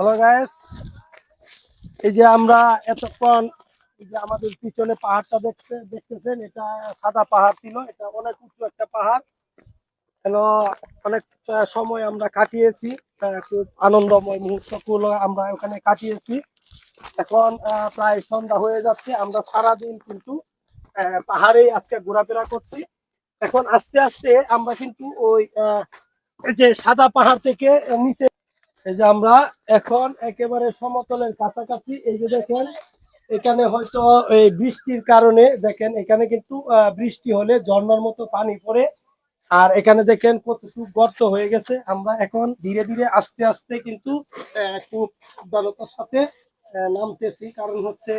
Hello guys এই যে আমরা এতক্ষণ যে আমাদের পিছনে পাহাড়টা দেখতে দেখতেছেন, এটা সাদা পাহাড় ছিল, এটা অনেক উঁচু একটা পাহাড়। হ্যালো অনেক সময় আমরা কাটিয়েছি খুব আনন্দময় মুহূর্তগুলো আমরা ওখানে কাটিয়েছি। এখন প্রায় সন্ধ্যা হয়ে যাচ্ছে, আমরা সারাদিন কিন্তু পাহাড়েই আজকে ঘোরাফেরা করছি। এখন আস্তে আস্তে আমরা কিন্তু ওই যে সাদা পাহাড় থেকে নিচে এই যে আমরা এখন একেবারে সমতলের কাছাকাছি, এই যে দেখেন, এখানে হয়তো এই বৃষ্টির কারণে দেখেন, এখানে কিন্তু বৃষ্টি হলে ঝর্ণার মতো পানি পড়ে। আর এখানে দেখেন কতটুকু গর্ত হয়ে গেছে। আমরা এখন ধীরে ধীরে আস্তে আস্তে কিন্তু খুব সাবধানতার সাথে নামতেছি। কারণ হচ্ছে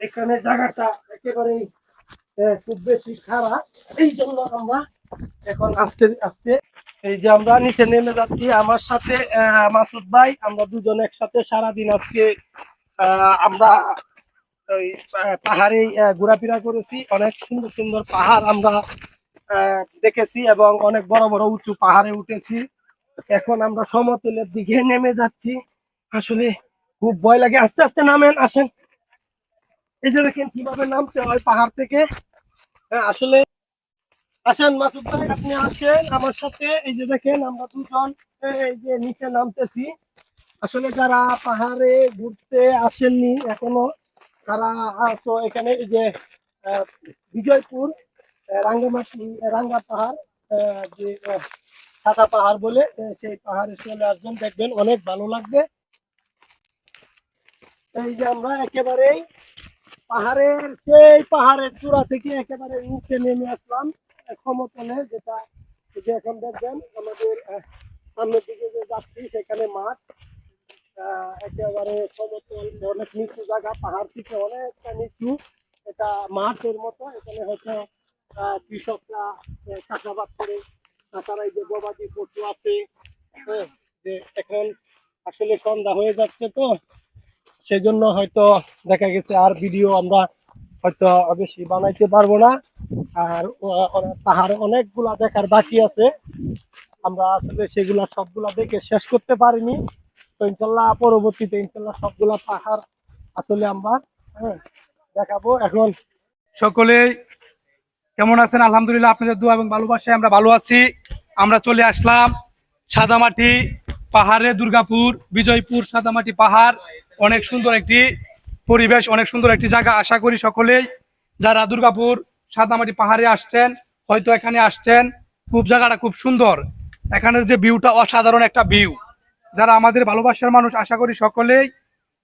এখানে জায়গাটা একেবারেই খুব বেশি খারাপ এই জন্য আমরা এখন আস্তে আস্তে এই যে আমরা নিচে নেমে যাচ্ছি, আমার সাথে মাসুদ ভাই, আমরা দুজন একসাথে সারাদিন আজকে আমরা ওই পাহাড়ে ঘোরাফেরা করেছি। অনেক সুন্দর সুন্দর পাহাড় আমরা দেখেছি এবং অনেক বড় বড় উঁচু পাহাড়ে উঠেছি। এখন আমরা সমতলের দিকে নেমে যাচ্ছি। আসলে খুব ভয় লাগে। আস্তে আস্তে নামেন, আসেন। এই যে দেখেন কীভাবে নামতে হয় পাহাড় থেকে। হ্যাঁ আসলে আসেন, মাসুদ ভাই, আপনি আসেন আমার সাথে। এই যে দেখেন, আমরা দুজন, এই যে নিচে নামতেছি। আসলে যারা পাহাড়ে ঘুরতে আসেননি এখনও, তারা তো এখানে এই যে বিজয়পুর রাঙ্গামাটি, রাঙ্গা পাহাড় যে সাদা পাহাড় বলে সেই পাহাড়ে চলে আসবেন, দেখবেন অনেক ভালো লাগবে। এই যে আমরা একেবারেই পাহাড়ের সেই পাহাড়ের চূড়া থেকে একেবারে নিচে নেমে আসলাম। সমতলে যেটা যে এখন দেখবেন আমাদের সামনের দিকে যে যাচ্ছি সেখানে মাঠ একেবারে সমতল অনেক নিচু জায়গা পাহাড় থেকে অনেকটা নিচু এটা মাঠের মতো এখানে আহ, কৃষকরা চাষাবাদ করে তাছাড়া যে গবাদি পশু আছে হ্যাঁ, যে এখন আসলে সন্ধ্যা হয়ে যাচ্ছে তো সেজন্য হয়তো দেখা গেছে আর ভিডিও আমরা হয়তো বেশি বানাইতে পারব না। আর পাহাড় অনেকগুলা দেখার বাকি আছে। আমরা আসলে সেগুলা সবগুলা দেখে শেষ করতে পারিনি। তো ইনশাল্লাহ পরবর্তীতে ইনশাল্লাহ সবগুলা পাহাড় আসলে আমরা হ্যাঁ, দেখাবো। এখন সকলেই কেমন আছেন? আলহামদুলিল্লাহ আপনাদের দোয়া এবং ভালোবাসায় আমরা ভালো আছি। আমরা চলে আসলাম সাদামাটি পাহাড়ে দুর্গাপুর বিজয়পুর সাদামাটি পাহাড়। অনেক সুন্দর একটি পরিবেশ অনেক সুন্দর একটি জায়গা। আশা করি সকলেই যারা দুর্গাপুর সাদামাটি পাহাড়ে আসছেন, হয়তো এখানে আসছেন। খুব জায়গাটা খুব সুন্দর। এখানের যে ভিউটা অসাধারণ একটা ভিউ যারা আমাদের ভালোবাসার মানুষ, আশা করি সকলেই,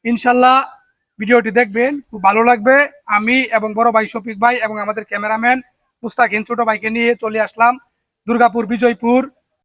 ইনশাল্লাহ ভিডিওটি দেখবেন, খুব ভালো লাগবে। আমি এবং বড় ভাই শফিক ভাই এবং আমাদের ক্যামেরাম্যান মুস্তাকিন ছোট ভাইকে নিয়ে চলে আসলাম দুর্গাপুর, বিজয়পুর।